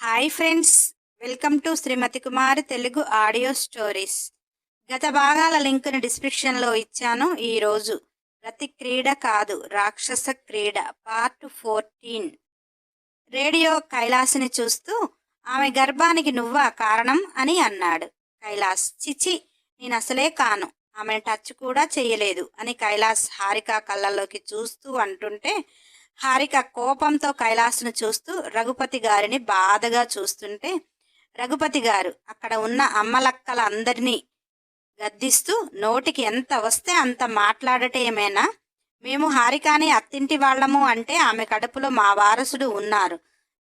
Hi friends welcome to Srimathi Kumari Telugu audio stories. గత భాగాల లింకుని డిస్క్రిప్షన్లో ఇచ్చాను. ఈరోజు ప్రతి క్రీడ కాదు రాక్షస క్రీడ పార్ట్ ఫోర్టీన్. రేడియో కైలాస్ని చూస్తూ ఆమె గర్భానికి నువ్వా కారణం? అని అన్నాడు. కైలాస్ చిచి నేను అసలే కాను. ఆమెను టచ్ కూడా చేయలేదు అని కైలాస్ హారిక కళ్ళల్లోకి చూస్తూ అంటుంటే హారిక కోపంతో కైలాసును చూస్తూ రఘుపతి గారిని బాధగా చూస్తుంటే రఘుపతి గారు అక్కడ ఉన్న అమ్మలక్కలందరినీ గద్దిస్తూ నోటికి ఎంత వస్తే అంత మాట్లాడటమేనా మేము హారికాని అత్తింటి వాళ్ళము అంటే ఆమె కడుపులో మా వారసుడు ఉన్నారు.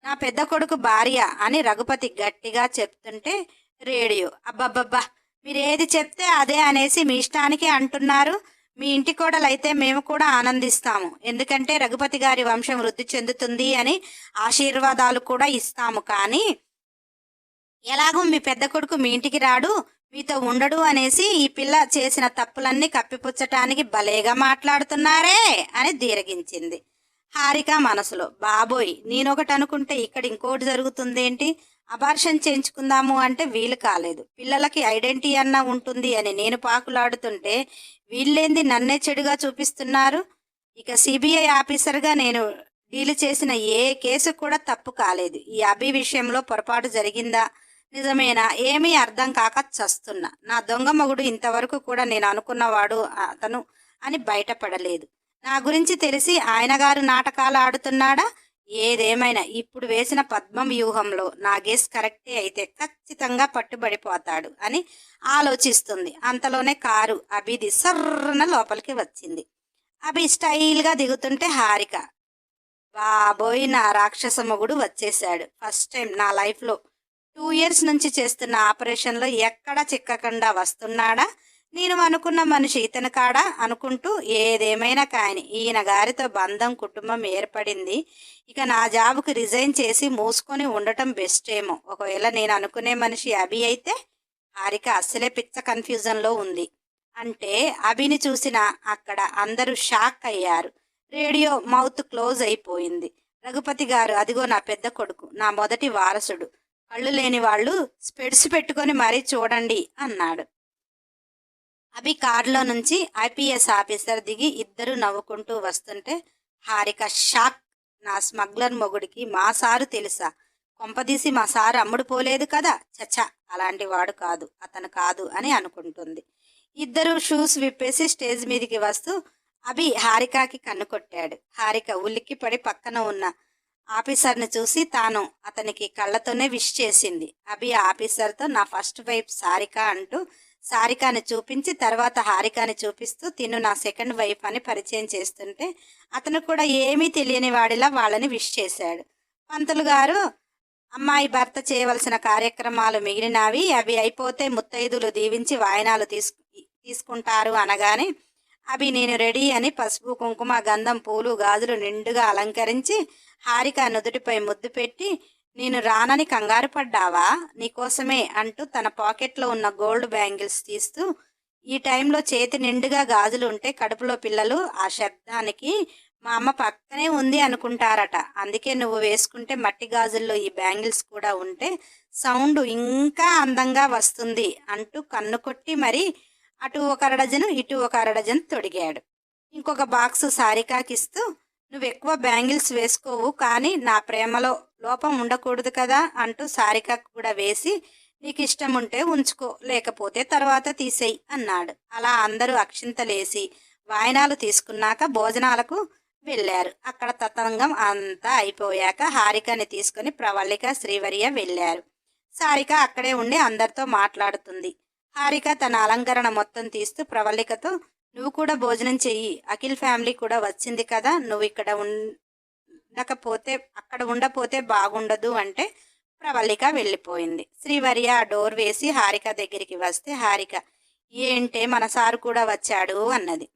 నా పెద్ద కొడుకు భార్య అని రఘుపతి గట్టిగా చెప్తుంటే రేడియో అబ్బబ్బబ్బా! మీరేది చెప్తే అదే అనేసి మీ ఇష్టానికి అంటున్నారు? మీ ఇంటి కోడలైతే మేము కూడా ఆనందిస్తాము. ఎందుకంటే రఘుపతి గారి వంశం వృద్ధి చెందుతుంది అని ఆశీర్వాదాలు కూడా ఇస్తాము. కానీ ఎలాగో మీ పెద్ద కొడుకు మీ ఇంటికి రాడు మీతో ఉండడు అనేసి ఈ పిల్ల చేసిన తప్పులన్నీ కప్పిపుచ్చటానికి భలేగా మాట్లాడుతున్నారే అని దీరగించింది హారిక మనసులో బాబోయ్ నేనొకటి అనుకుంటే ఇక్కడ ఇంకోటి జరుగుతుందేంటి? అబార్షన్ చేయించుకుందాము అంటే వీలు కాలేదు. పిల్లలకి ఐడెంటిటీ అన్నా ఉంటుంది అని నేను పాకులాడుతుంటే వీళ్ళేంది నన్నే చెడుగా చూపిస్తున్నారు? ఇక సిబిఐ ఆఫీసర్గా నేను డీల్ చేసిన ఏ కేసు కూడా తప్పు కాలేదు. ఈ అభి విషయంలో పొరపాటు జరిగిందా? నిజమేనా? ఏమీ అర్థం కాక చస్తున్నా. నా దొంగ మగుడు ఇంతవరకు కూడా నేను అనుకున్నవాడు అతను అని బయటపడలేదు. నా గురించి తెలిసి ఆయన గారు నాటకాలు ఆడుతున్నాడా? ఏదేమైనా ఇప్పుడు వేసిన పద్మం వ్యూహంలో నా గేస్ కరెక్టే అయితే ఖచ్చితంగా పట్టుబడిపోతాడు అని ఆలోచిస్తుంది. అంతలోనే కారు అభిది సర్రన లోపలికి వచ్చింది. అభి స్టైల్గా దిగుతుంటే హారిక బాబోయ్ నా రాక్షస మొగుడు వచ్చేశాడు. ఫస్ట్ టైం నా లైఫ్లో టూ ఇయర్స్ నుంచి చేస్తున్న ఆపరేషన్లో ఎక్కడ చిక్కకుండా వస్తున్నాడా? నేను అనుకున్న మనిషి ఇతని కాడా అనుకుంటూ ఏదేమైనా కాని ఈయన గారితో బంధం కుటుంబం ఏర్పడింది. ఇక నా జాబుకి రిజైన్ చేసి మూసుకొని ఉండటం బెస్ట్ ఏమో. ఒకవేళ నేను అనుకునే మనిషి అభి అయితే హారిక అస్సలే పిచ్చ కన్ఫ్యూజన్లో ఉంది. అంటే అభిని చూసిన అక్కడ అందరూ షాక్ అయ్యారు. రేడియో మౌత్ క్లోజ్ అయిపోయింది. రఘుపతి గారు అదిగో నా పెద్ద కొడుకు నా మొదటి వారసుడు. కళ్ళు లేని వాళ్ళు స్పెడ్స్ పెట్టుకొని మరీ చూడండి అన్నాడు. అభి కారులో నుంచి ఐపీఎస్ ఆఫీసర్ దిగి ఇద్దరు నవ్వుకుంటూ వస్తుంటే హారిక షాక్. నా స్మగ్లర్ మొగుడికి మా సారు తెలుసా? కొంపదీసి మా సారు అమ్ముడు పోలేదు కదా చచ్చ అలాంటి వాడు కాదు అతను కాదు అని అనుకుంటుంది. ఇద్దరు షూస్ విప్పేసి స్టేజ్ మీదకి వస్తూ అభి హారికకి కన్ను కొట్టాడు. హారిక ఉలిక్కి పడి పక్కన ఉన్న ఆఫీసర్ని చూసి తాను అతనికి కళ్ళతోనే విష్ చేసింది. అభి ఆఫీసర్తో నా ఫస్ట్ వైఫ్ సారిక అంటూ సారికాని చూపించి తర్వాత హారికాని చూపిస్తూ తిను నా సెకండ్ వైఫ్ అని పరిచయం చేస్తుంటే అతను కూడా ఏమీ తెలియని వాడిలా వాళ్ళని విష్ చేశాడు. పంతులు గారు అమ్మాయి భర్త చేయవలసిన కార్యక్రమాలు మిగిలినవి అవి అయిపోతే ముత్తైదులు దీవించి వాయనాలు తీసుకు తీసుకుంటారు అనగానే అవి నేను రెడీ అని పసుపు కుంకుమ గంధం పూలు గాజులు నిండుగా అలంకరించి హారిక నుదుటిపై ముద్దు పెట్టి నేను రానని కంగారు పడ్డావా? నీకోసమే అంటూ తన పాకెట్లో ఉన్న గోల్డ్ బ్యాంగిల్స్ తీస్తూ ఈ టైంలో చేతి నిండుగా గాజులు ఉంటే కడుపులో పిల్లలు ఆ శబ్దానికి మా అమ్మ పక్కనే ఉంది అనుకుంటారట. అందుకే నువ్వు వేసుకుంటే మట్టి గాజుల్లో ఈ బ్యాంగిల్స్ కూడా ఉంటే సౌండ్ ఇంకా అందంగా వస్తుంది అంటూ కన్ను కొట్టి మరి అటు ఒక అరడజను ఇటు ఒక అరడజను తొడిగాడు. ఇంకొక బాక్స్ సారికాకిస్తూ నువ్వు ఎక్కువ బ్యాంగిల్స్ వేసుకోవు కానీ నా ప్రేమలో లోపం ఉండకూడదు కదా అంటూ సారిక కూడా వేసి నీకు ఇష్టం ఉంటే ఉంచుకో లేకపోతే తర్వాత తీసేయి అన్నాడు. అలా అందరూ అక్షింతలేసి వాయనాలు తీసుకున్నాక భోజనాలకు వెళ్ళారు. అక్కడ తతంగం అంతా అయిపోయాక హారికని తీసుకుని ప్రవళిక శ్రీవర్య వెళ్ళారు. సారిక అక్కడే ఉండి అందరితో మాట్లాడుతుంది. హారిక తన అలంకరణ మొత్తం తీస్తూ ప్రవళికతో నువ్వు కూడా భోజనం చెయ్యి. అఖిల్ ఫ్యామిలీ కూడా వచ్చింది కదా నువ్వు ఇక్కడ ఉండకపోతే అక్కడ ఉండపోతే బాగుండదు అంటే ప్రవళిక వెళ్ళిపోయింది. శ్రీవర్య ఆ డోర్ వేసి హారిక దగ్గరికి వస్తే హారిక ఏంటే మన సారు కూడా వచ్చాడు అన్నది.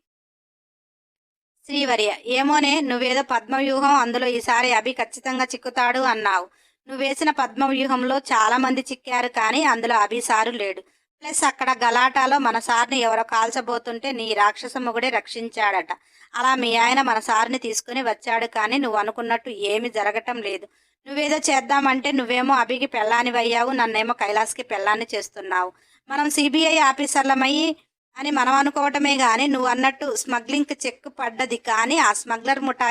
శ్రీవర్య ఏమోనే నువ్వేదో పద్మవ్యూహం అందులో ఈసారి అభి ఖచ్చితంగా చిక్కుతాడు అన్నావు. నువ్వు వేసిన పద్మవ్యూహంలో చాలా మంది చిక్కారు కానీ అందులో అభి సారు లేడు. ప్లస్ అక్కడ గలాటాలో మన సార్ని ఎవరో కాల్చబోతుంటే నీ రాక్షస మొగుడే రక్షించాడట. అలా మీ ఆయన మన సార్ని తీసుకుని వచ్చాడు కానీ నువ్వు అనుకున్నట్టు ఏమి జరగటం లేదు. నువ్వేదో చేద్దామంటే నువ్వేమో అభికి పెళ్ళాని అయ్యావు నన్నేమో కైలాస్కి పెళ్ళాన్ని చేస్తున్నావు. మనం సిబిఐ ఆఫీసర్లమయ్యి అని మనం అనుకోవటమే కానీ నువ్వు అన్నట్టు స్మగ్లింగ్కి చెక్ పడ్డది కానీ ఆ స్మగ్లర్ ముఠా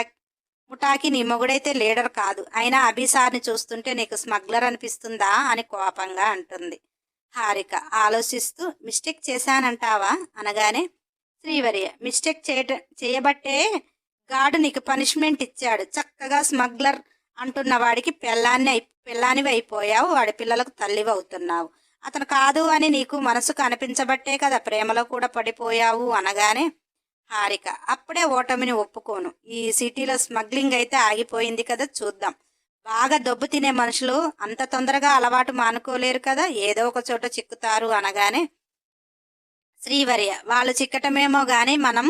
ముఠాకి నీ మొగుడైతే లీడర్ కాదు. అయినా అభిసార్ని చూస్తుంటే నీకు స్మగ్లర్ అనిపిస్తుందా అని కోపంగా అంటుంది. హారిక. ఆలోచిస్తూ మిస్టేక్ చేశానంటావా? అనగానే శ్రీవర్య మిస్టేక్ చేయట చేయబట్టే గాడు నీకు పనిష్మెంట్ ఇచ్చాడు. చక్కగా స్మగ్లర్ అంటున్న వాడికి పెళ్ళాన్ని అయి పెళ్ళానివి అయిపోయావు. వాడి పిల్లలకు తల్లివి అవుతున్నావు. అతను కాదు అని నీకు మనసు కనిపించబట్టే కదా ప్రేమలో కూడా పడిపోయావు అనగానే హారిక అప్పుడే ఓటమిని ఒప్పుకోను. ఈ సిటీలో స్మగ్లింగ్ అయితే ఆగిపోయింది కదా చూద్దాం. బాగా దెబ్బ తినే మనుషులు అంత తొందరగా అలవాటు మానుకోలేరు కదా? ఏదో ఒక చోట చిక్కుతారు అనగానే. శ్రీవర్య వాళ్ళు చిక్కటమేమో గాని మనం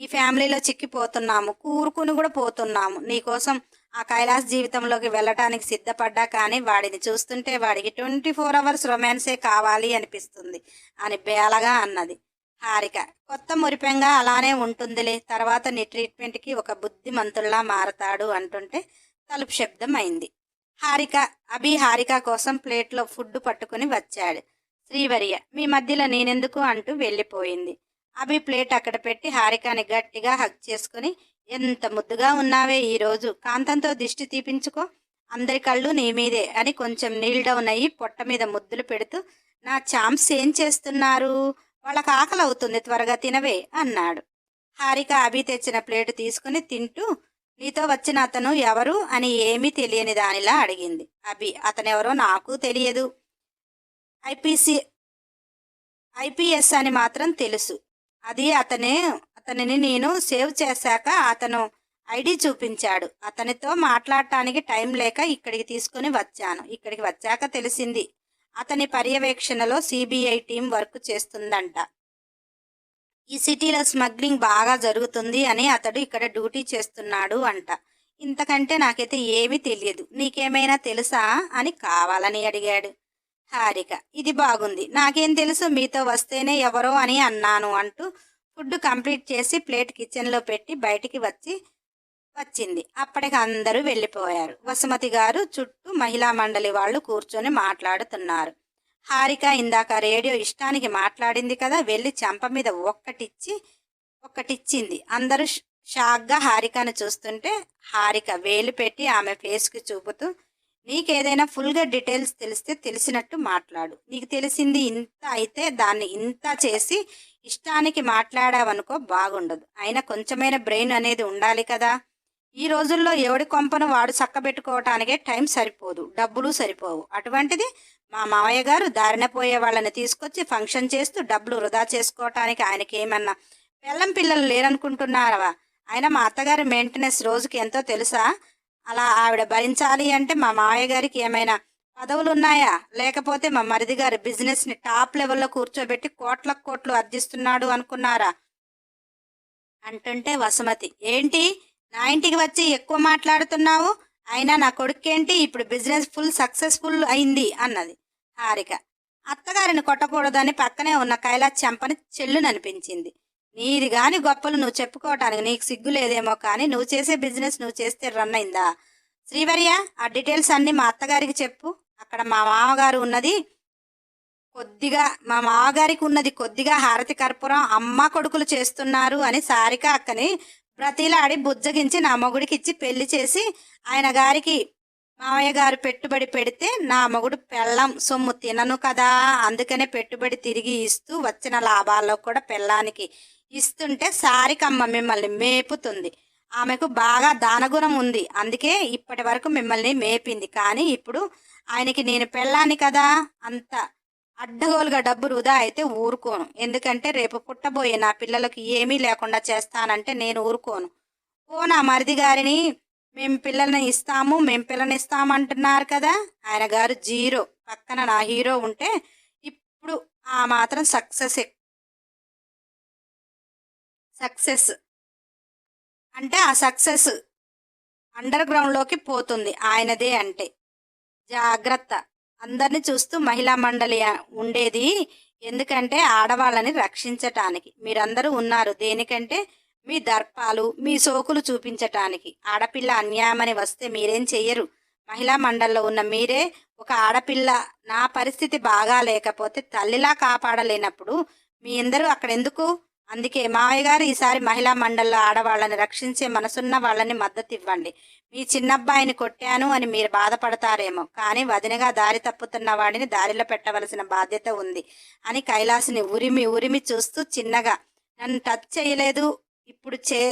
ఈ ఫ్యామిలీలో చిక్కిపోతున్నాము కూరుకుని కూడా పోతున్నాము. నీకోసం ఆ కైలాస్ జీవితంలోకి వెళ్ళటానికి సిద్ధపడ్డా కానీ వాడిని చూస్తుంటే వాడికి ట్వంటీ ఫోర్ అవర్స్ రొమాన్సే కావాలి అనిపిస్తుంది అని బేలగా అన్నది. హారిక కొత్త మురిపెంగా అలానే ఉంటుందిలే తర్వాత నీ ట్రీట్మెంట్కి ఒక బుద్ధిమంతుల్లా మారతాడు అంటుంటే తలుపు శబ్దం అయింది హారిక అభి హారిక కోసం ప్లేట్లో ఫుడ్ పట్టుకుని వచ్చాడు. శ్రీవర్య మీ మధ్యలో నేనెందుకు అంటూ వెళ్ళిపోయింది. అభి ప్లేట్ అక్కడ పెట్టి హారికని గట్టిగా హక్ చేసుకుని ఎంత ముద్దుగా ఉన్నావే ఈరోజు. కాంతంతో దిష్టి తీపించుకో. అందరి కళ్ళు నీ మీదే అని కొంచెం నీల్ డౌన్ అయ్యి పొట్ట మీద ముద్దులు పెడుతూ నా చాంప్స్ ఏం చేస్తున్నారు? వాళ్ళకి ఆకలి అవుతుంది త్వరగా తినవే అన్నాడు. హారిక అభి తెచ్చిన ప్లేటు తీసుకుని తింటూ నీతో వచ్చిన అతను ఎవరు అని ఏమీ తెలియని దానిలా అడిగింది. అభి అతనెవరో నాకు తెలియదు. ఐపీసీ ఐపీఎస్ అని మాత్రం తెలుసు. అది అతనే అతనిని నేను సేవ్ చేశాక అతను ఐడి చూపించాడు. అతనితో మాట్లాడటానికి టైం లేక ఇక్కడికి తీసుకుని వచ్చాను. ఇక్కడికి వచ్చాక తెలిసింది అతని పర్యవేక్షణలో సిబిఐ టీం వర్క్ చేస్తుందంట. ఈ సిటీలో స్మగ్లింగ్ బాగా జరుగుతుంది అని అతడు ఇక్కడ డ్యూటీ చేస్తున్నాడు అంట. ఇంతకంటే నాకైతే ఏమీ తెలియదు. నీకేమైనా తెలుసా అని కావాలని అడిగాడు. హారిక ఇది బాగుంది. నాకేం తెలుసు? మీతో వస్తేనే ఎవరో అని అన్నాను అంటూ ఫుడ్ కంప్లీట్ చేసి ప్లేట్ కిచెన్లో పెట్టి బయటికి వచ్చి వచ్చింది. అప్పటికి అందరూ వెళ్ళిపోయారు. వసుమతి గారు చుట్టూ మహిళా మండలి వాళ్ళు కూర్చొని మాట్లాడుతున్నారు. హారిక ఇందాక రేడియో ఇష్టానికి మాట్లాడింది కదా వెళ్ళి చెంప మీద ఒక్కటిచ్చి ఒక్కటిచ్చింది. అందరూ షాక్గా హారికను చూస్తుంటే హారిక వేలు పెట్టి ఆమె ఫేస్కి చూపుతూ నీకేదైనా ఫుల్గా డీటెయిల్స్ తెలిస్తే తెలిసినట్టు మాట్లాడు. నీకు తెలిసింది ఇంత అయితే దాన్ని ఇంత చేసి ఇష్టానికి మాట్లాడావనుకో బాగుండదు. అయినా కొంచెమైన బ్రెయిన్ అనేది ఉండాలి కదా. ఈ రోజుల్లో ఎవడి కొంపను వాడు చక్కబెట్టుకోవటానికే టైం సరిపోదు డబ్బులు సరిపోవు. అటువంటిది మా మావయ్య గారు దారిన పోయే వాళ్ళని తీసుకొచ్చి ఫంక్షన్ చేస్తూ డబ్బులు వృధా చేసుకోవటానికి ఆయనకి ఏమన్నా పిల్లం పిల్లలు లేరనుకుంటున్నారా ఆయన మా అత్తగారి మెయింటెనెన్స్ రోజుకి ఎంతో తెలుసా? అలా ఆవిడ భరించాలి అంటే మా మామయ్య గారికి ఏమైనా పదవులు ఉన్నాయా లేకపోతే మా మరిది గారి బిజినెస్ని టాప్ లెవెల్లో కూర్చోబెట్టి కోట్లకు కోట్లు అర్జిస్తున్నాడు అనుకున్నారా? అంటుంటే వసుమతి. ఏంటి? నా ఇంటికి వచ్చి ఎక్కువ మాట్లాడుతున్నావు? అయినా నా కొడుకేంటి? ఇప్పుడు బిజినెస్ ఫుల్ సక్సెస్ఫుల్ అయింది అన్నది. హారిక అత్తగారిని కొట్టకూడదని పక్కనే ఉన్న కైలాస్ చెంపని చెల్లుననిపించింది. నీది గాని గొప్పలు నువ్వు చెప్పుకోవటానికి నీకు సిగ్గు లేదేమో కానీ నువ్వు చేసే బిజినెస్ నువ్వు చేస్తే రన్ అయిందా? శ్రీవర్య ఆ డీటెయిల్స్ అన్ని మా అత్తగారికి చెప్పు. అక్కడ మా మామగారు ఉన్నది కొద్దిగా మా మామగారికి ఉన్నది కొద్దిగా హారతి కర్పూరం అమ్మ కొడుకులు చేస్తున్నారు అని సారిక అక్కని బ్రతిలాడి బుజ్జగించి నా మొగుడికి ఇచ్చి పెళ్ళి చేసి ఆయన గారికి మామయ్య గారు పెట్టుబడి పెడితే నా మగుడు పెళ్ళం సొమ్ము తినను కదా. అందుకనే పెట్టుబడి తిరిగి ఇస్తూ వచ్చిన లాభాల్లో కూడా పెళ్ళానికి ఇస్తుంటే సారికమ్మ మిమ్మల్ని మేపుతుంది. ఆమెకు బాగా దానగుణం ఉంది. అందుకే ఇప్పటి వరకు మిమ్మల్ని మేపింది. కానీ ఇప్పుడు ఆయనకి నేను పెళ్ళాని కదా. అంత అడ్డగోలుగా డబ్బు వృధా అయితే ఊరుకోను. ఎందుకంటే రేపు పుట్టబోయే నా పిల్లలకు ఏమీ లేకుండా చేస్తానంటే నేను ఊరుకోను. ఓ నా మరిది గారిని? మేము పిల్లల్ని ఇస్తాము మేము పిల్లని ఇస్తాము అంటున్నారు కదా. ఆయన గారు జీరో పక్కన నా హీరో ఉంటే ఇప్పుడు ఆ మాత్రం సక్సెస్ సక్సెస్. అంటే ఆ సక్సెస్ అండర్ గ్రౌండ్లోకి పోతుంది ఆయనదే అంటే. జాగ్రత్త. అందరిని చూస్తూ మహిళా మండలి ఉండేది ఎందుకంటే ఆడవాళ్ళని రక్షించటానికి. మీరందరూ ఉన్నారు దేనికంటే మీ దర్పాలు మీ సోకులు చూపించటానికి. ఆడపిల్ల అన్యాయమని వస్తే మీరేం చెయ్యరు? మహిళా మండల్లో ఉన్న మీరే ఒక ఆడపిల్ల. నా పరిస్థితి బాగా లేకపోతే తల్లిలా కాపాడలేనప్పుడు మీ అందరూ అక్కడ ఎందుకు అందుకే మావయ్య గారు ఈసారి మహిళా మండల్లో ఆడవాళ్ళని రక్షించే మనసున్న వాళ్ళని మద్దతు ఇవ్వండి మీ చిన్నబ్బాయిని కొట్టాను అని మీరు బాధపడతారేమో. కానీ వదినగా దారి తప్పుతున్న వాడిని దారిలో పెట్టవలసిన బాధ్యత ఉంది అని కైలాసిని ఉరిమి ఉరిమి చూస్తూ చిన్నగా నన్ను టచ్ చేయలేదు. ఇప్పుడు చే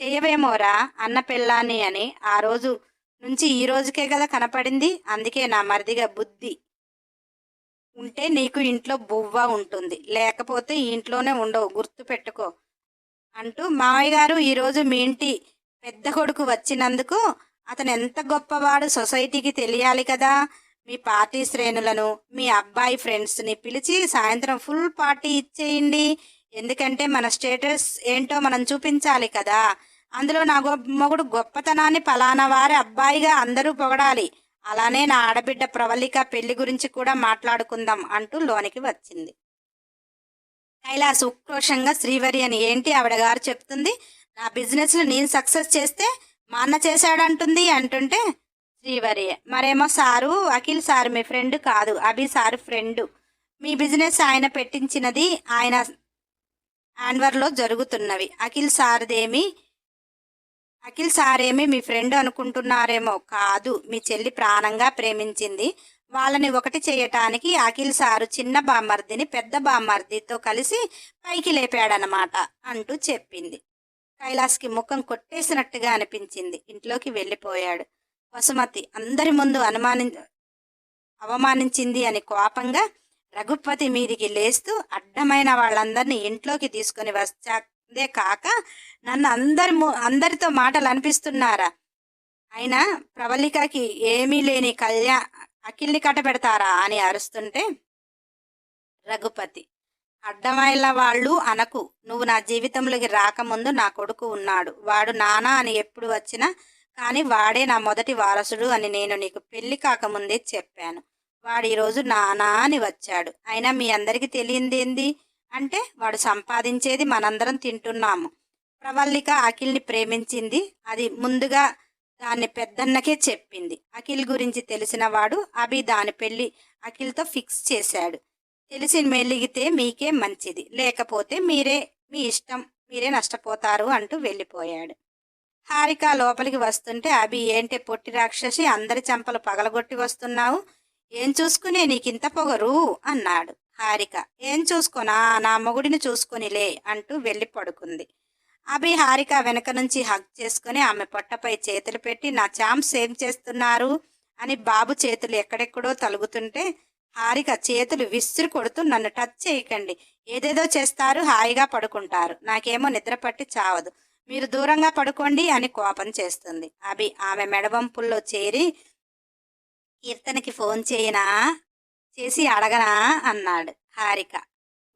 చేయవేమోరా అన్న పెళ్ళాన్ని అని ఆ రోజు నుంచి ఈ రోజుకే కదా కనపడింది. అందుకే నా మరిదిగా బుద్ధి ఉంటే నీకు ఇంట్లో బువ్వ ఉంటుంది. లేకపోతే ఇంట్లోనే ఉండవు. గుర్తు పెట్టుకో అంటూ మామయ్య గారు ఈరోజు మీ ఇంటి పెద్ద కొడుకు వచ్చినందుకు అతను ఎంత గొప్పవాడు సొసైటీకి తెలియాలి కదా. మీ పార్టీ శ్రేణులను మీ అబ్బాయి ఫ్రెండ్స్ని పిలిచి సాయంత్రం ఫుల్ పార్టీ ఇచ్చేయండి. ఎందుకంటే మన స్టేటస్ ఏంటో మనం చూపించాలి కదా. అందులో నా గొప్ప మొగుడు గొప్పతనాన్ని పలానా వారి అబ్బాయిగా అందరూ పొగడాలి. అలానే నా ఆడబిడ్డ ప్రవళిక పెళ్ళి గురించి కూడా మాట్లాడుకుందాం అంటూ లోనికి వచ్చింది. కైలాస్ ఉక్రోషంగా శ్రీవరి అని ఏంటి ఆవిడగారు చెప్తుంది. నా బిజినెస్లో నేను సక్సెస్ చేస్తే మా అన్న చేశాడంటుంది అంటుంటే శ్రీవరి మరేమో సారు అఖిల్ సార్ మీ ఫ్రెండ్ కాదు అభి సారు ఫ్రెండ్. మీ బిజినెస్ ఆయన పెట్టించినది ఆయన ఆన్వర్లో జరుగుతున్నవి. అఖిల్ సార్దేమి అఖిల్ సారేమి మీ ఫ్రెండ్ అనుకుంటున్నారేమో కాదు మీ చెల్లి ప్రాణంగా ప్రేమించింది. వాళ్ళని ఒకటి చేయటానికి అఖిల్ సారు చిన్న బామ్మర్దిని పెద్ద బామ్మర్దితో కలిసి పైకి లేపాడనమాట అంటూ చెప్పింది. కైలాస్కి ముఖం కొట్టేసినట్టుగా అనిపించింది. ఇంట్లోకి వెళ్ళిపోయాడు. వసుమతి అందరి ముందు అనుమాని అవమానించింది అని కోపంగా రఘుపతి మీదికి లేస్తూ అడ్డమైన వాళ్ళందరినీ ఇంట్లోకి తీసుకొని వచ్చాదే కాక నన్ను అందరి ము- అందరితో మాటలు అనిపిస్తున్నారా అయినా ప్రవళికకి ఏమీ లేని కళ్యా అఖిల్ని కట్టబెడతారా అని అరుస్తుంటే రఘుపతి అడ్డమైన వాళ్ళు అనకు. నువ్వు నా జీవితంలోకి రాకముందు నా కొడుకు ఉన్నాడు. వాడు నానా అని ఎప్పుడు వచ్చినా కానీ వాడే నా మొదటి వారసుడు అని నేను నీకు పెళ్ళి కాకముందే చెప్పాను. వాడు ఈరోజు నానా అని వచ్చాడు. అయినా మీ అందరికీ తెలియందేంది అంటే వాడు సంపాదించేది మనందరం తింటున్నాము. ప్రవల్లిక అఖిల్ని ప్రేమించింది. అది ముందుగా దాన్ని పెద్దన్నకే చెప్పింది. అఖిల్ గురించి తెలిసిన వాడు అభి దాని పెళ్ళి అఖిల్తో ఫిక్స్ చేశాడు. తెలిసి మెలిగితే మీకే మంచిది. లేకపోతే మీరే మీ ఇష్టం మీరే నష్టపోతారు అంటూ వెళ్ళిపోయాడు. హారిక లోపలికి వస్తుంటే అభి ఏంటి పొట్టి రాక్షసి అందరి చెంపలు పగలగొట్టి వస్తున్నావు? ఏం చూసుకునే నీకింత పొగరు? అన్నాడు. హారిక. ఏం చూసుకోనా? నా మొగుడిని చూసుకునిలే అంటూ వెళ్ళి పడుకుంది. అభి హారిక వెనక నుంచి హగ్ చేసుకుని ఆమె పొట్టపై చేతులు పెట్టి నా ఛాంప్స్ ఏం చేస్తున్నారు? అని బాబు చేతులు ఎక్కడెక్కడో తలుగుతుంటే హారిక చేతులు విసిరి కొడుతూ నన్ను టచ్ చేయకండి. ఏదేదో చేస్తారు హాయిగా పడుకుంటారు. నాకేమో నిద్ర పట్టి చావదు. మీరు దూరంగా పడుకోండి అని కోపం చేస్తుంది. అభి ఆమె మెడవంపుల్లో చేరి కీర్తనకి ఫోన్ చేయనా? చేసి అడగనా? అన్నాడు హారిక.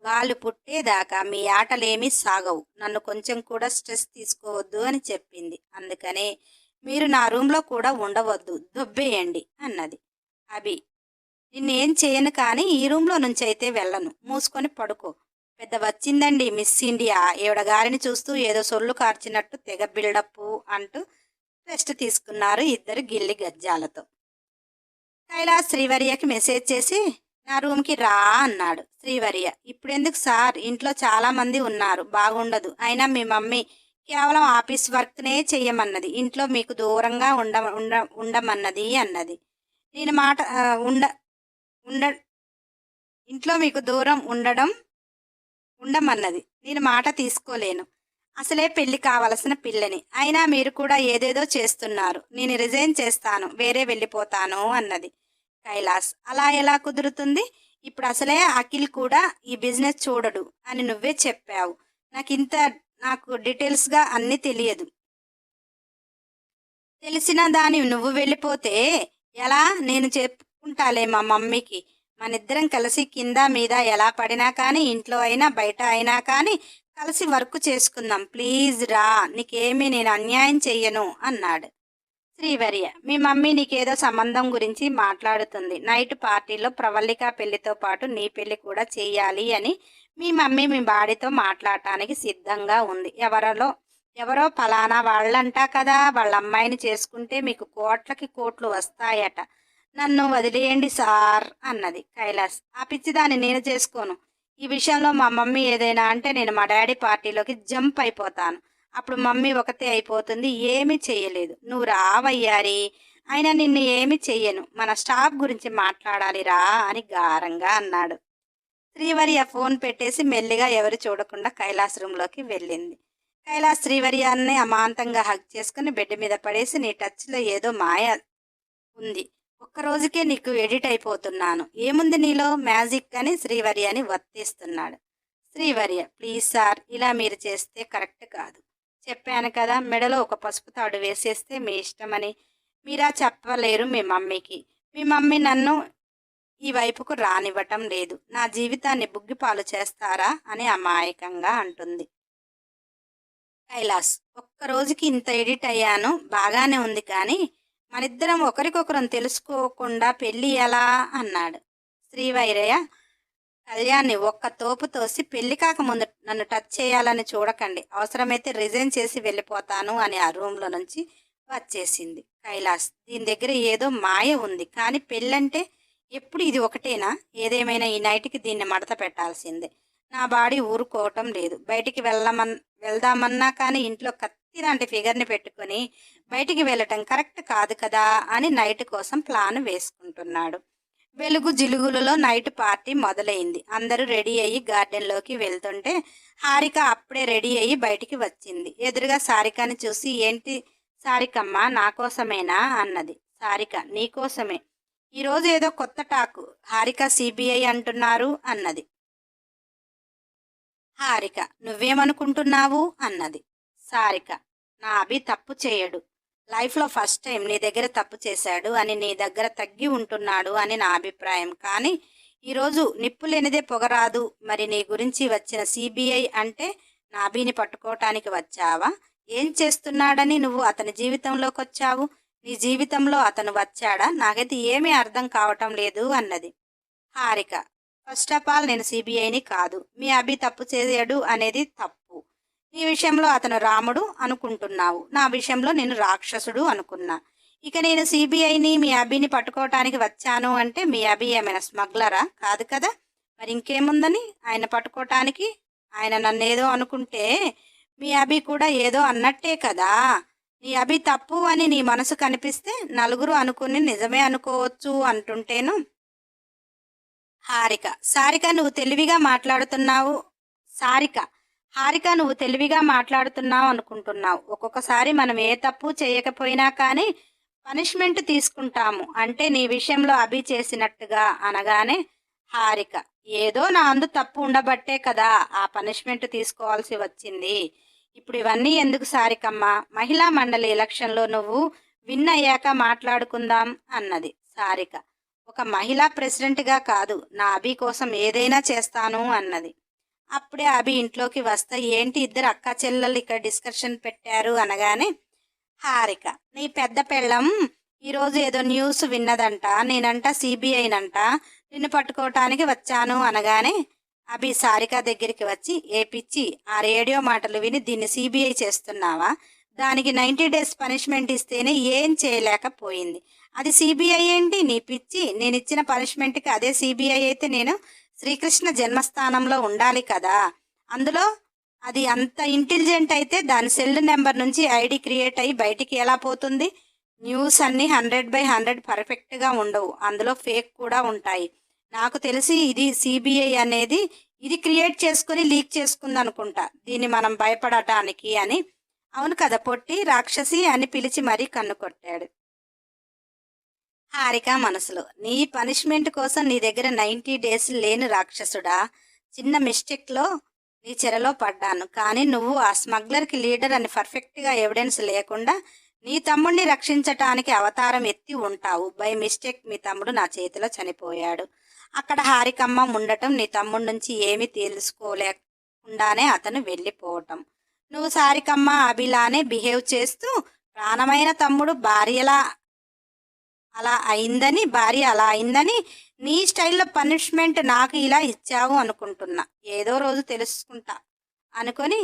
వాళ్ళు పుట్టేదాకా మీ ఆటలేమీ సాగవు. నన్ను కొంచెం కూడా స్ట్రెస్ తీసుకోవద్దు అని చెప్పింది. అందుకనే మీరు నా రూమ్లో కూడా ఉండవద్దు. దొబ్బేయండి అన్నది. అభి నిన్నేం చేయను కానీ ఈ రూమ్లో నుంచి అయితే వెళ్ళను. మూసుకొని పడుకో. పెద్ద వచ్చిందండి మిస్ ఇండియా. ఏడగారిని గారిని చూస్తూ ఏదో సొల్లు కార్చినట్టు తెగ బిల్డప్ అంటూ రెస్ట్ తీసుకున్నారు ఇద్దరు గిల్లి గజ్జాలతో. కైలాస్ శ్రీవర్యకి మెసేజ్ చేసి నా రూమ్కి రా అన్నాడు శ్రీవర్య. ఇప్పుడెందుకు సార్? ఇంట్లో చాలామంది ఉన్నారు. బాగుండదు. అయినా మీ మమ్మీ కేవలం ఆఫీస్ వర్క్నే చెయ్యమన్నది. ఇంట్లో మీకు దూరంగా ఉండ ఉండ ఉండమన్నది అన్నది. నేను మాట ఉండ ఉండ ఇంట్లో మీకు దూరం ఉండడం ఉండమన్నది. నేను మాట తీసుకోలేను. అసలే పెళ్ళి కావలసిన పిల్లని. అయినా మీరు కూడా ఏదేదో చేస్తున్నారు. నేను రిజైన్ చేస్తాను. వేరే వెళ్ళిపోతాను అన్నది. కైలాస్ అలా ఎలా కుదురుతుంది? ఇప్పుడు అసలే అఖిల్ కూడా ఈ బిజినెస్ చూడడు అని నువ్వే చెప్పావు. నాకు ఇంత నాకు డీటెయిల్స్గా అన్నీ తెలియదు. తెలిసిన దాని నువ్వు వెళ్ళిపోతే ఎలా? నేను చెప్పుకుంటాలే మా మమ్మీకి. మనిద్దరం కలిసి కింద మీద ఎలా పడినా కానీ ఇంట్లో అయినా బయట అయినా కానీ కలిసి వర్క్ చేసుకుందాం. ప్లీజ్ రా నీకేమీ నేను అన్యాయం చెయ్యను అన్నాడు. శ్రీవర్య మీ మమ్మీ నీకేదో సంబంధం గురించి మాట్లాడుతుంది. నైట్ పార్టీలో ప్రవల్లిక పెళ్ళితో పాటు నీ పెళ్ళి కూడా చేయాలి అని మీ మమ్మీ మీ బాడీతో మాట్లాడటానికి సిద్ధంగా ఉంది. ఎవరిలో ఎవరో ఫలానా వాళ్ళంటా కదా వాళ్ళ అమ్మాయిని చేసుకుంటే మీకు కోట్లకి కోట్లు వస్తాయట. నన్ను వదిలేయండి సార్ అన్నది కైలాస్. ఆ పిచ్చిదాన్ని నేను చేసుకోను. ఈ విషయంలో మా మమ్మీ ఏదైనా అంటే నేను మా డాడీ పార్టీలోకి జంప్ అయిపోతాను. అప్పుడు మమ్మీ ఒకతే అయిపోతుంది ఏమీ చేయలేదు. నువ్వు రావయ్యారి అయినా నిన్ను ఏమి చెయ్యను. మన స్టాఫ్ గురించి మాట్లాడాలి రా అని గారంగా అన్నాడు. శ్రీవర్య ఫోన్ పెట్టేసి మెల్లిగా ఎవరు చూడకుండా కైలాస్ రూమ్లోకి వెళ్ళింది. కైలాస్ శ్రీవర్యాన్ని అమాంతంగా హగ్ చేసుకుని బెడ్ మీద పడేసి నీ టచ్లో ఏదో మాయ ఉంది. ఒక్క రోజుకే నీకు ఎడిట్ అయిపోతున్నాను. ఏముంది నీలో? మ్యాజిక్ అని శ్రీవర్య అని వర్తిస్తున్నాడు. శ్రీవర్య ప్లీజ్ సార్ ఇలా మీరు చేస్తే కరెక్ట్ కాదు. చెప్పాను కదా మెడలో ఒక పసుపు తాడు వేసేస్తే మీ ఇష్టమని. మీరా చెప్పలేరు మీ మమ్మీకి. మీ మమ్మీ నన్ను ఈ వైపుకు రానివ్వటం లేదు. నా జీవితాన్ని బుగ్గిపాలు చేస్తారా? అని అమాయకంగా అంటుంది. కైలాస్ ఒక్క రోజుకి ఇంత ఎడిట్ అయ్యాను. బాగానే ఉంది కానీ మనిద్దరం ఒకరికొకరం తెలుసుకోకుండా పెళ్ళి ఎలా? అన్నాడు. శ్రీవైరయ్య కళ్యాణ్ని ఒక్క తోపు తోసి పెళ్ళి కాకముందు నన్ను టచ్ చేయాలని చూడకండి. అవసరమైతే రిజైన్ చేసి వెళ్ళిపోతాను అని ఆ రూమ్లో నుంచి వచ్చేసింది కైలాస్. దీని దగ్గర ఏదో మాయ ఉంది కానీ పెళ్ళంటే ఎప్పుడు ఇది ఒకటేనా? ఏదేమైనా ఈ నైట్కి దీన్ని మడత పెట్టాల్సిందే. నా బాడీ ఊరుకోవటం లేదు. బయటికి వెళ్ళమన్ వెళ్దామన్నా కానీ ఇంట్లో లాంటి ఫిగర్ని పెట్టుకొని బయటికి వెళ్ళటం కరెక్ట్ కాదు కదా అని నైట్ కోసం ప్లాన్ వేసుకుంటున్నాడు. వెలుగు జిలుగులలో నైట్ పార్టీ మొదలైంది. అందరూ రెడీ అయ్యి గార్డెన్లోకి వెళ్తుంటే హారిక అప్పుడే రెడీ అయ్యి బయటికి వచ్చింది. ఎదురుగా సారికని చూసి ఏంటి సారికమ్మ నా కోసమేనా? అన్నది. సారిక నీకోసమే ఈరోజు ఏదో కొత్త టాకు. హారిక సిబిఐ అంటున్నారు అన్నది. హారిక నువ్వేమనుకుంటున్నావు? అన్నది. సారిక నా అభి తప్పు చేయడు. లైఫ్లో ఫస్ట్ టైం నీ దగ్గర తప్పు చేశాడు అని నీ దగ్గర తగ్గి ఉంటున్నాడు అని నా అభిప్రాయం. కానీ ఈరోజు నిప్పు లేనిదే పొగరాదు. మరి నీ గురించి వచ్చిన సిబిఐ అంటే నా అభిని పట్టుకోవటానికి వచ్చావా? ఏం చేస్తున్నాడని నువ్వు అతని జీవితంలోకి వచ్చావు? నీ జీవితంలో అతను వచ్చాడా? నాకైతే ఏమీ అర్థం కావటం లేదు అన్నది హారిక. ఫస్ట్ ఆఫ్ ఆల్ నేను సిబిఐని కాదు. మీ అభి తప్పు చేయడు అనేది తప్పు. నీ విషయంలో అతను రాముడు అనుకుంటున్నావు. నా విషయంలో నేను రాక్షసుడు అనుకున్నా. ఇక నేను సిబిఐని మీ అభిని పట్టుకోవటానికి వచ్చాను అంటే మీ అభి ఏమైనా స్మగ్లరా? కాదు కదా. మరి ఇంకేముందని? ఆయన పట్టుకోవటానికి? ఆయన నన్ను ఏదో అనుకుంటే మీ అభి కూడా ఏదో అన్నట్టే కదా. నీ అభి తప్పు అని నీ మనసు కనిపిస్తే నలుగురు అనుకుని నిజమే అనుకోవచ్చు అంటుంటేను. హారిక సారిక నువ్వు తెలివిగా మాట్లాడుతున్నావు. సారిక హారిక నువ్వు తెలివిగా మాట్లాడుతున్నావు అనుకుంటున్నావు. ఒక్కొక్కసారి మనం ఏ తప్పు చేయకపోయినా కానీ పనిష్మెంట్ తీసుకుంటాము. అంటే నీ విషయంలో అభి చేసినట్టుగా అనగానే హారిక ఏదో నా అందు తప్పు ఉండబట్టే కదా ఆ పనిష్మెంట్ తీసుకోవాల్సి వచ్చింది. ఇప్పుడు ఇవన్నీ ఎందుకు సారికమ్మ? మహిళా మండలి ఎలక్షన్లో నువ్వు విన్ అయ్యాక మాట్లాడుకుందాం అన్నది సారిక. ఒక మహిళా ప్రెసిడెంట్గా కాదు నా అభి కోసం ఏదైనా చేస్తాను అన్నది. అప్పుడే అభి ఇంట్లోకి వస్తా ఏంటి ఇద్దరు అక్క చెల్లెలు ఇక్కడ డిస్కషన్ పెట్టారు? అనగానే హారిక నీ పెద్ద పెళ్ళం ఈరోజు ఏదో న్యూస్ విన్నదంట. నేనంట సిబిఐనంట నిన్ను పట్టుకోవటానికి వచ్చాను. అనగానే అభి సారిక దగ్గరికి వచ్చి ఏ పిచ్చి ఆ రేడియో మాటలు విని దీన్ని సిబిఐ చేస్తున్నావా? దానికి నైంటీ డేస్ పనిష్మెంట్ ఇస్తేనే ఏం చేయలేకపోయింది. అది సిబిఐ ఏంటి? నీ పిచ్చి. నేను ఇచ్చిన పనిష్మెంట్కి అదే సిబిఐ అయితే నేను శ్రీకృష్ణ జన్మస్థానంలో ఉండాలి కదా. అందులో అది అంత ఇంటెలిజెంట్ అయితే దాని సెల్ నెంబర్ నుంచి ఐడి క్రియేట్ అయ్యి బయటికి ఎలా పోతుంది? న్యూస్ అన్ని హండ్రెడ్ బై హండ్రెడ్ పర్ఫెక్ట్గా ఉండవు. అందులో ఫేక్ కూడా ఉంటాయి. నాకు తెలిసి ఇది సిబిఐ అనేది ఇది క్రియేట్ చేసుకుని లీక్ చేసుకుంది అనుకుంటా. దీన్ని మనం భయపడటానికి అని. అవును కదా పొట్టి రాక్షసి అని పిలిచి మరీ కన్ను కొట్టాడు. హారిక మనసులో. నీ పనిష్మెంట్ కోసం నీ దగ్గర నైంటీ డేస్ లేని రాక్షసుడా. చిన్న మిస్టేక్లో నీ చెరలో పడ్డాను. కానీ నువ్వు ఆ స్మగ్లర్కి లీడర్ అని పర్ఫెక్ట్గా ఎవిడెన్స్ లేకుండా నీ తమ్ముడిని రక్షించటానికి అవతారం ఎత్తి ఉంటావు. బై మిస్టేక్ మీ తమ్ముడు నా చేతిలో చనిపోయాడు. అక్కడ హారికమ్మ ఉండటం నీ తమ్ముడి నుంచి ఏమీ తెలుసుకోలేకుండానే అతను వెళ్ళిపోవటం. నువ్వు సారికమ్మ అభిలానే బిహేవ్ చేస్తూ ప్రాణమైన తమ్ముడు భార్యలా అలా అయిందని భార్య అలా అయిందని నీ స్టైల్లో పనిష్మెంట్ నాకు ఇలా ఇచ్చావు అనుకుంటున్నా. ఏదో రోజు తెలుసుకుంటా అనుకొని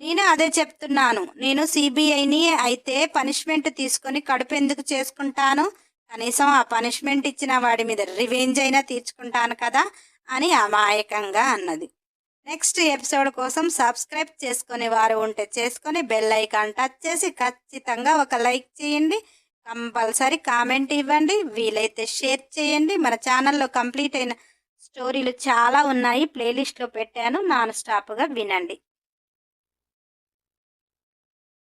నేను అదే చెప్తున్నాను. నేను సిబిఐని అయితే పనిష్మెంట్ తీసుకొని కడుపు ఎందుకు చేసుకుంటాను? కనీసం ఆ పనిష్మెంట్ ఇచ్చిన వాడి మీద రివెంజ్ అయినా తీర్చుకుంటాను కదా అని అమాయకంగా అన్నది. నెక్స్ట్ ఎపిసోడ్ కోసం సబ్స్క్రైబ్ చేసుకునే వారు ఉంటే చేసుకొని బెల్ ఐకాన్ టచ్ చేసి ఖచ్చితంగా ఒక లైక్ చేయండి. కంపల్సరీ కామెంట్ ఇవ్వండి వీలైతే షేర్ చేయండి. మన ఛానల్లో కంప్లీట్ అయిన స్టోరీలు చాలా ఉన్నాయి. ప్లేలిస్ట్లో పెట్టాను. నాన్ స్టాప్గా వినండి.